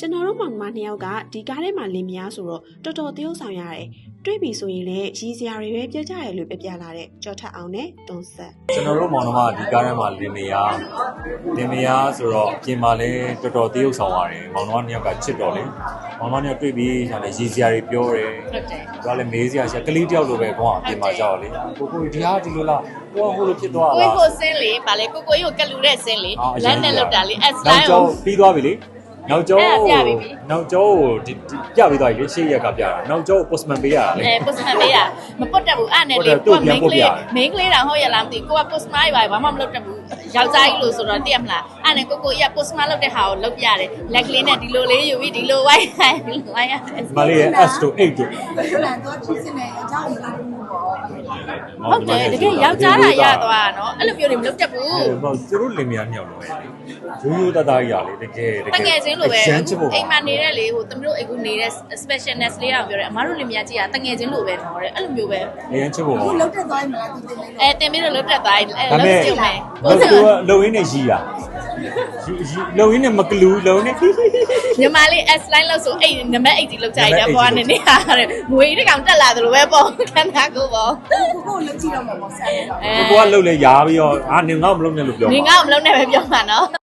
ကျွန်တော်တို့မောင်နှမနှစ်ယောက်ကဒီကားထဲမှာလင်မယားဆိုတော့တော်တော်သရုပ်ဆောင်ရတယ်တွေ့ပြီဆိုရင်လည်းရည်စရာတွေပဲပြကြရလို့ပြပြလာတဲ့ကြော်ထက်အောင်နဲ့တွန်းဆက်ကျွန်တော်တို့မောင်နှမဒီကားထဲမှာလင်မယားလင်မယားဆိုတော့ပြင်မာလဲတော်တော်တရုပ်ဆောင်ရတယ်မောင်နှမနှစ်ယောက်ကချစ်တော်လေမောင်နှမနှစ်ယောက်တွေ့ပြီးညာလေရည်စရာတွေပြောတယ်ဟုတ်တယ်သူကလည်းမေးစရာရှာကလေးတယောက်လိုပဲကွာပြင်မာကြောက်လေကိုကိုဒီဟာဒီလိုလားကိုကဟိုလိုဖြစ်သွားကိုလားကိုစင်းလေဗာလေကိုကိုကြီးကိုကလူတဲ့စင်းလေလမ်းနဲ့လောက်တာလေ S နောက် line ကျောကိုင်းပြီးသွားပြီလေ နောက်ကျောင်းအဲ့ဒါပြပြီပြီ နောက်ကျောင်းကိုဒီဒီပြပြီးသွားပြီလေရှေ့ရက်ကပြတာနောက်ကျောင်းကို postman ပေးရတာလေ အဲ post မှန်ပေးတာမပုတ်တတ်ဘူးအဲ့နဲ့ဟုတ်လေတယ်သူ့ကိုကပြန် main ပုတ်ကပြလေးရတယ် main ကလေးတောင်ဟုတ်ရလားမသိဘူးကိုက post မှန်ပါဘာမှမလုပ်တတ်ဘူးယောက်ျားကြီးလို့ဆိုတော့သိရမလားအဲ့နဲ့ကိုကိုကြီးက post မှန်လုပ်တဲ့ဟာကိုလုပ်ပြရတယ်လက်ကလေးနဲ့ဒီလိုလေးယူပြီးဒီလိုဝိုင်းခိုင်းဝိုင်းရတယ် ဒီမလေးရဲ့ S တို့8တို့ဟုတ်လားတော့ချစ်စင်တဲ့အကြောင်းအရာမျိုးပေါ့ ဟုတ်တယ်တကယ်ယောက်ျားလာရသွားတာနော်အဲ့လိုမျိုးတွေမလုပ်တတ်ဘူးဟိုသူတို့လင်မယားညောက်လို့ပဲရိုးရိုးသားသားကြီးရလေတကယ်တကယ်တငယ်ချင်းလိုပဲရှမ်းချစ်ဖို့အိမ်မှာနေတဲ့လေဟိုသမီးတို့အိမ်ကူနေတဲ့ specialness လေးတောင်ပြောတယ်အမားတို့လင်မယားကြီးကတငယ်ချင်းလိုပဲနော်တဲ့အဲ့လိုမျိုးပဲရမ်းချစ်ဖို့ခုပေါ့လောက်တက်သွားရင်မလားသူတင်လိုက်လို့အဲတင်ပြီးတော့လုတ်တက်သွားတယ်အဲဒါလုပေတ်မဲ့ကြည့်မယ်ဘယ်သူကလုံရင်းနဲ့ရီးတာရီးရီး လုံရင်းနဲ့မကလူလုံရင်းနဲ့ညီမလေး S line လို့ဆိုအဲ့နံပါတ်8ကြီးလုတ်ကြိုက်တယ်ဘွားနေနေဟာတဲ့ငွေတစ်ကောင်တက်လာသလိုပဲပေါ့ခန္ဓာကိုယ်ပေါ့ကိုကိုလောက်ကြည့်တော့မှာပေါ့ဆရာအဲကိုကလှုပ်လဲရားပြီးတော့အာနင်ငါ့မလုပ်နဲ့လို့ပြောနေမှာငါ့ကိုမလုံးနဲ့ပဲပြောမှာနော်